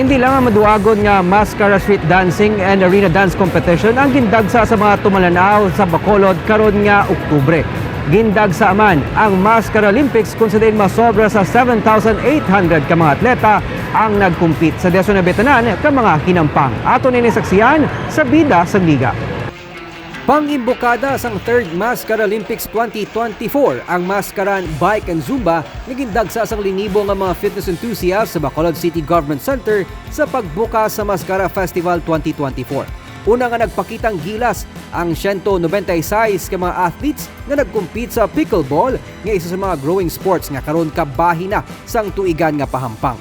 Hindi lang ang maduagon nga mascara street dancing and arena dance competition ang gindagsa sa mga tumalanaw sa Bacolod karon nga Oktubre. Gindagsa man ang Mascara Olympics kung sa din masobra sa 7,800 ka mga atleta ang nagkumpit sa betanan ka mga hinampang. Ato ninisaksiyan sa bida sa liga. Pangimbokada sang 3rd Mascara Olympics 2024 ang Mascaran Bike and Zumba nagindag sa asang linibo nga mga fitness enthusiasts sa Bacolod City Government Center sa pagbuka sa Mascara Festival 2024. Una nga nagpakitang gilas ang 196 ka mga athletes nga nagkumpit sa pickleball nga isa sa mga growing sports nga karon kabahi na sang tuigan nga pahampang.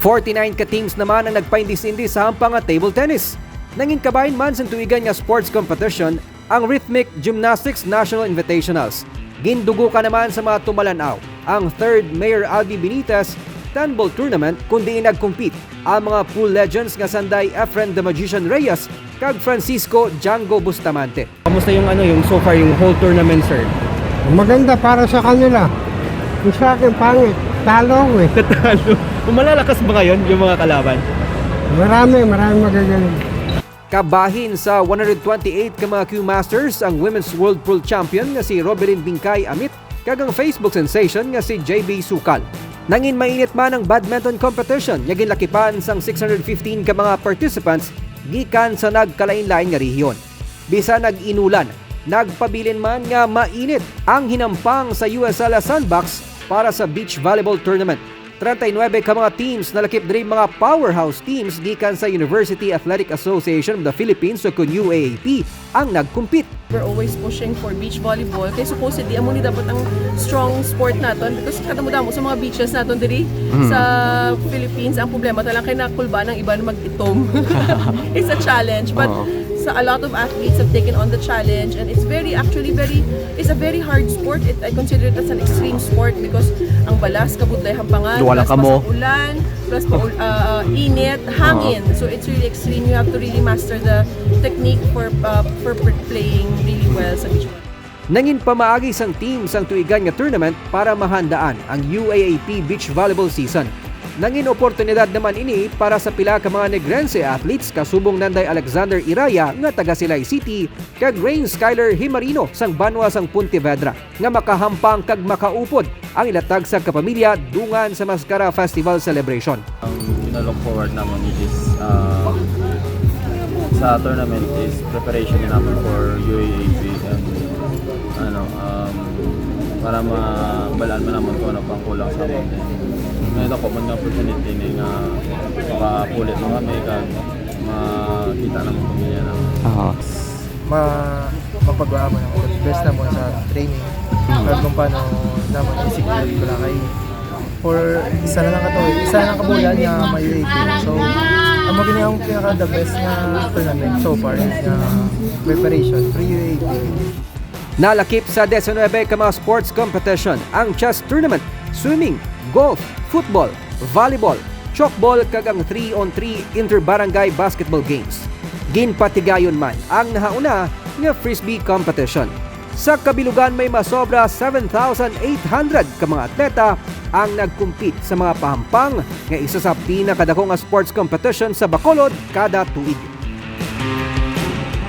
49 ka teams naman ang nagpaindis-indis sa hampang nga table tennis. Nangin kabahin man sa tuigan nga sports competition ang Rhythmic Gymnastics National Invitationals. Gindugo ka naman sa mga tumalanaw ang 3rd Mayor Albi Benitez Tanball Tournament kundi nagkumpit ang mga pool legends nga sanday Efren the Magician Reyes kag Francisco Django Bustamante. Kamusta yung ano yung so far yung whole tournament sir? Maganda para sa kanila. Yung sa akin, pangit. Talo ako eh. Katalo. Malalakas ba ngayon yung mga kalaban? Marami, marami magagaling. Kabahin sa 128 ka mga Q Masters ang Women's World Pool Champion nga si Robelin Bingkay Amit kag ang Facebook sensation nga si JB Sukal. Nangin mainit man ang badminton competition nga ginlakipan sang 615 ka mga participants gikan sa nagkalain-lain nga rehiyon. Bisa nag-inulan, nagpabilin man nga mainit ang hinampang sa USL Sandbox para sa beach volleyball tournament. 39 ka mga teams na lakip diri mga powerhouse teams gikan sa University Athletic Association of the Philippines o kun UAAP ang nagkumpit. We're always pushing for beach volleyball kay supposedly amo ni dapat ang strong sport naton because kada mo damo sa mga beaches naton diri sa Philippines ang problema talang kay nakulba ng iba na mag-itom. it's a challenge but sa a lot of athletes have taken on the challenge and it's very actually very it's a very hard sport. It, I consider it as an extreme sport because ang balas kabudlay hampangan Wala plus ka mo. ulan plus pa uh, init hangin so it's really extreme you have to really master the technique for uh, for playing really well sa beach volleyball. Nangin pamaagi sang team sang tuigan nga tournament para mahandaan ang UAAP Beach Volleyball season. Nangin oportunidad naman ini para sa pila ka mga Negrense athletes kasubong nanday Alexander Iraya nga taga Silay City kag Rain Skyler Himarino sang Banwa sang Pontevedra nga makahampang kag makaupod ang ilatag sa kapamilya dungan sa Mascara Festival celebration. Ang look forward naman is uh, sa tournament is preparation namin for UAAP and ano um, para mabalaan mo naman kung ano pang kulang sa amin. Ngayon ako man nga opportunity ni nga makapulit kami kag makita naman pamilya namin. ma mapagawa mo ng best naman sa training. Or kung paano naman i-secure ko lang kay for isa na lang kato isa na lang kabulan nga may UAP so ang mga ang pinaka the best na tournament so far is nga preparation for UAP Nalakip sa 19 ka mga sports competition ang chess tournament, swimming, golf, football, volleyball, chalkball kag ang 3-on-3 inter-barangay basketball games. Ginpatigayon man ang nahauna nga frisbee competition. Sa kabilugan may masobra 7,800 ka mga atleta ang nagkumpit sa mga pahampang nga isa sa pinakadako nga sports competition sa Bacolod kada tuig.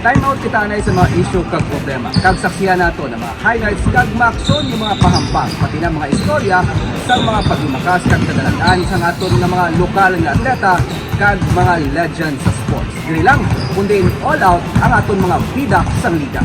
Time out kita na sa mga issue kag problema. Kag saksiyan nato ng mga highlights kag maksyon yung mga pahampang pati na mga istorya sa mga paglumakas kag kadalandaan sa aton ng mga lokal nga atleta kag mga legends sa sports. Dili lang kundi all out ang aton mga bida sa liga.